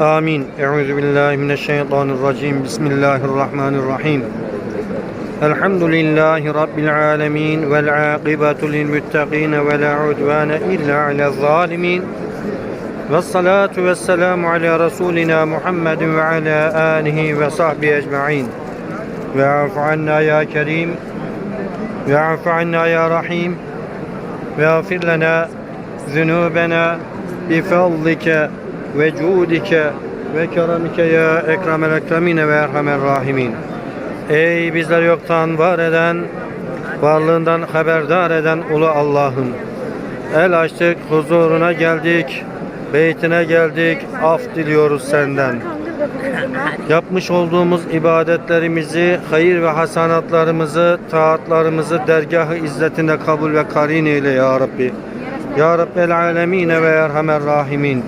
Amin. Euzu billahi mineşşeytanirracim. Bismillahirrahmanirrahim. Elhamdülillahi rabbil alamin vel akibetu lil muttaqin ve la udvane illa ala zalimin. Ve salatu ve selamu ala Resulina Muhammedin ve ala alihi ve sahbihi ecma'in. Ve afanna ya kerim. Ve afanna ya rahim. Ve afir lana zunubena bifadlike ve cudike ve keramike ya ekramel ekramine ve erhamer rahimin. Ey bizleri yoktan var eden, varlığından haberdar eden ulu Allah'ım. El açtık, huzuruna geldik, beytine geldik, af diliyoruz senden. Yapmış olduğumuz ibadetlerimizi, hayır ve hasanatlarımızı, taatlarımızı dergahı izzetinde kabul ve karin eyle ya Rabbi. Ya Rabbel alemine ve erhamer rahimin.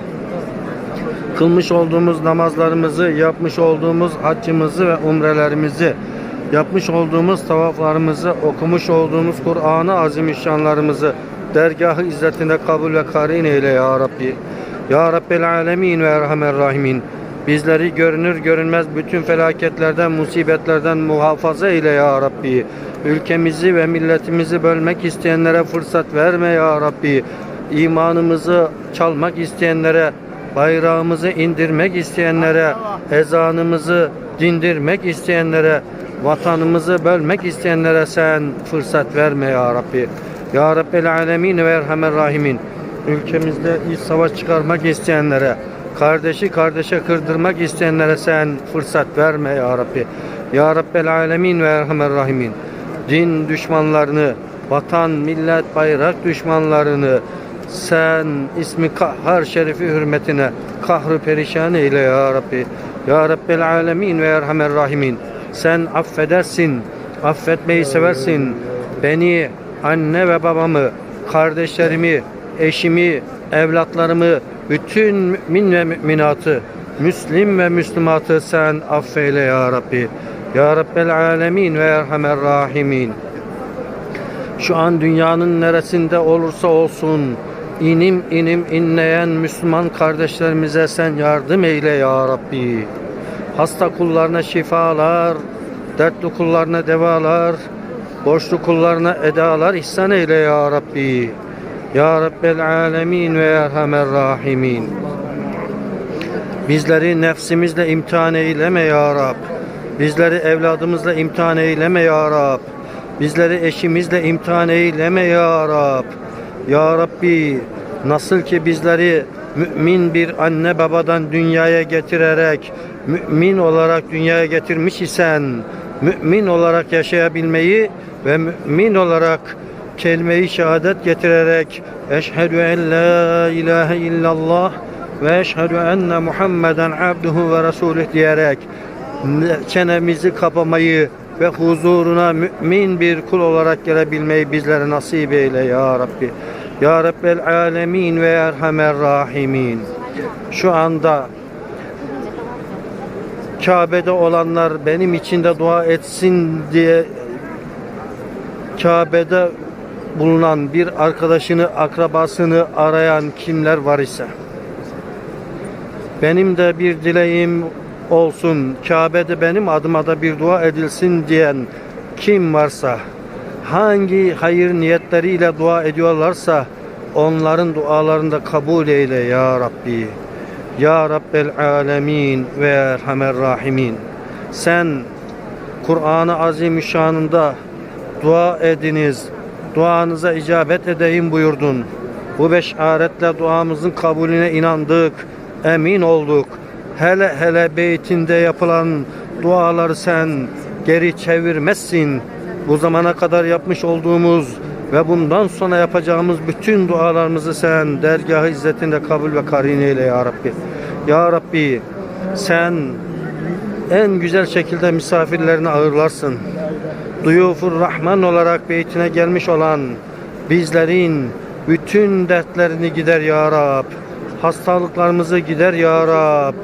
Kılmış olduğumuz namazlarımızı, yapmış olduğumuz haccımızı ve umrelerimizi, yapmış olduğumuz tavaflarımızı, okumuş olduğumuz Kur'an-ı Azimüşşanlarımızı dergahı izzetinde kabul ve karin eyle ya Rabbi. Ya Rabbel alemin ve erhamer rahimin. Bizleri görünür görünmez bütün felaketlerden, musibetlerden muhafaza eyle ya Rabbi. Ülkemizi ve milletimizi bölmek isteyenlere fırsat verme ya Rabbi. İmanımızı çalmak isteyenlere, bayrağımızı indirmek isteyenlere, ezanımızı dindirmek isteyenlere, vatanımızı bölmek isteyenlere sen fırsat verme ya Rabbi. Ya Rabbel alemin ve erhamer rahimin. Ülkemizde iç savaş çıkarmak isteyenlere, kardeşi kardeşe kırdırmak isteyenlere sen fırsat verme ya Rabbi. Ya Rabbel alemin ve erhamer rahimin. Din düşmanlarını, vatan, millet, bayrak düşmanlarını sen ismi kahhar şerifi hürmetine kahrı perişan eyle ya Rabbi. Ya Rabbel alemin ve erhamer rahimin. Sen affedersin, affetmeyi seversin. Beni, anne ve babamı, kardeşlerimi, eşimi, evlatlarımı, bütün mümin ve müminatı, Müslim ve Müslümatı sen affeyle ya Rabbi. Ya Rabbel alemin ve erhamer rahimin. Şu an dünyanın neresinde olursa olsun inim inim inleyen Müslüman kardeşlerimize sen yardım eyle ya Rabbi. Hasta kullarına şifalar, dertli kullarına devalar, borçlu kullarına edalar ihsan eyle ya Rabbi. Ya Rabbel alemin ve erhamer rahimin. Bizleri nefsimizle imtihan eyleme ya Rab. Bizleri evladımızla imtihan eyleme ya Rab. Bizleri eşimizle imtihan eyleme ya Rab. Ya Rabbi nasıl ki bizleri mümin bir anne babadan dünyaya getirerek mümin olarak dünyaya getirmiş isen mümin olarak yaşayabilmeyi ve mümin olarak kelime-i şehadet getirerek eşhedü en la ilahe illallah ve eşhedü enne Muhammeden abduhu ve resulüh diyerek çenemizi kapamayı ve huzuruna mümin bir kul olarak gelebilmeyi bizlere nasip eyle ya Rabbi. Ya Rabbel alemin ve erhamer rahimin. Şu anda Kabe'de olanlar benim için de dua etsin diye Kabe'de bulunan bir arkadaşını, akrabasını arayan kimler var ise benim de bir dileğim olsun. Kabe'de benim adıma da bir dua edilsin diyen kim varsa hangi hayır niyetleriyle dua ediyorlarsa onların dualarını da kabul eyle ya Rabbi. Ya Rabbel alemin ve erhamer rahimin. Sen Kur'an-ı Azimüşşan'ında dua ediniz, duanıza icabet edeyim buyurdun. Bu beşaretle duamızın kabulüne inandık, emin olduk. Hele hele beytinde yapılan duaları sen geri çevirmezsin. Bu zamana kadar yapmış olduğumuz ve bundan sonra yapacağımız bütün dualarımızı sen dergah izzetinde kabul ve karin eyle ya Rabbi. Ya Rabbi sen en güzel şekilde misafirlerini ağırlarsın. Duyufur Rahman olarak beytine gelmiş olan bizlerin bütün dertlerini gider ya Rab. Hastalıklarımızı gider ya Rab.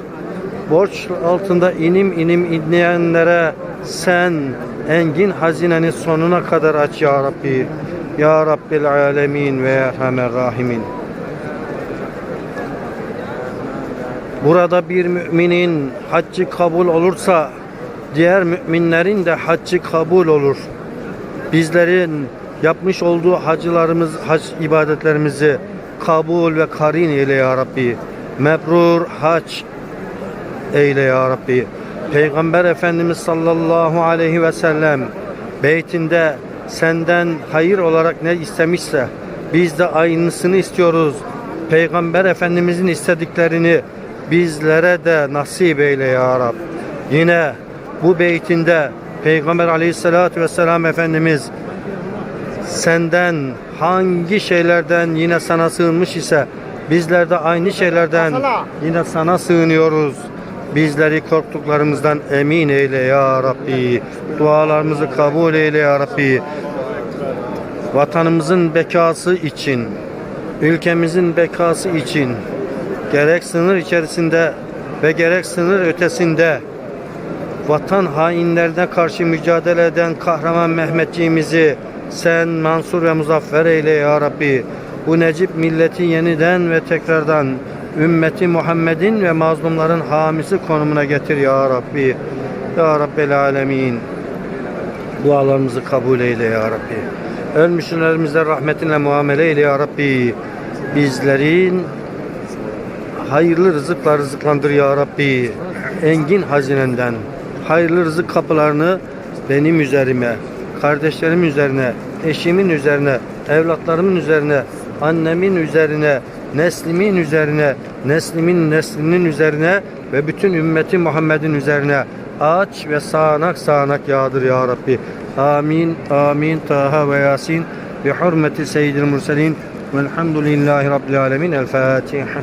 Borç altında inim inim inleyenlere sen engin hazinenin sonuna kadar aç ya Rabbi. Ya Rabbil alemin ve erhamer rahimin. Burada bir müminin haccı kabul olursa diğer müminlerin de haccı kabul olur. Bizlerin yapmış olduğu hacılarımız, hac ibadetlerimizi kabul ve karin eyle ya Rabbi. Mebrur hac eyle ya Rabbi. Peygamber Efendimiz sallallahu aleyhi ve sellem beytinde senden hayır olarak ne istemişse biz de aynısını istiyoruz. Peygamber Efendimizin istediklerini bizlere de nasip eyle ya Rab. Yine bu beytinde Peygamber aleyhissalatü vesselam Efendimiz senden hangi şeylerden yine sana sığınmış ise bizler de aynı şeylerden yine sana sığınıyoruz. Bizleri korktuklarımızdan emin eyle ya Rabbi. Dualarımızı kabul eyle ya Rabbi. Vatanımızın bekası için, ülkemizin bekası için gerek sınır içerisinde ve gerek sınır ötesinde vatan hainlerine karşı mücadele eden kahraman Mehmetçiğimizi sen mansur ve muzaffer eyle ya Rabbi. Bu Necip milleti yeniden ve tekrardan ümmeti Muhammed'in ve mazlumların hamisi konumuna getir ya Rabbi. Ya Rabbel Alemin. Dualarımızı kabul eyle ya Rabbi. Ölmüşlerimize rahmetinle muamele eyle ya Rabbi. Bizlerin hayırlı rızıkla rızıklandır ya Rabbi. Engin hazinenden hayırlı rızık kapılarını benim üzerime, kardeşlerimin üzerine, eşimin üzerine, evlatlarımın üzerine, annemin üzerine, neslimin üzerine, neslimin neslinin üzerine ve bütün ümmeti Muhammed'in üzerine aç ve sağanak sağanak yağdır ya Rabbi. Amin, amin, Taha ve Yasin. Bi hurmeti seyyidil murselin. Velhamdülillahi Rabbil alemin. El Fatiha.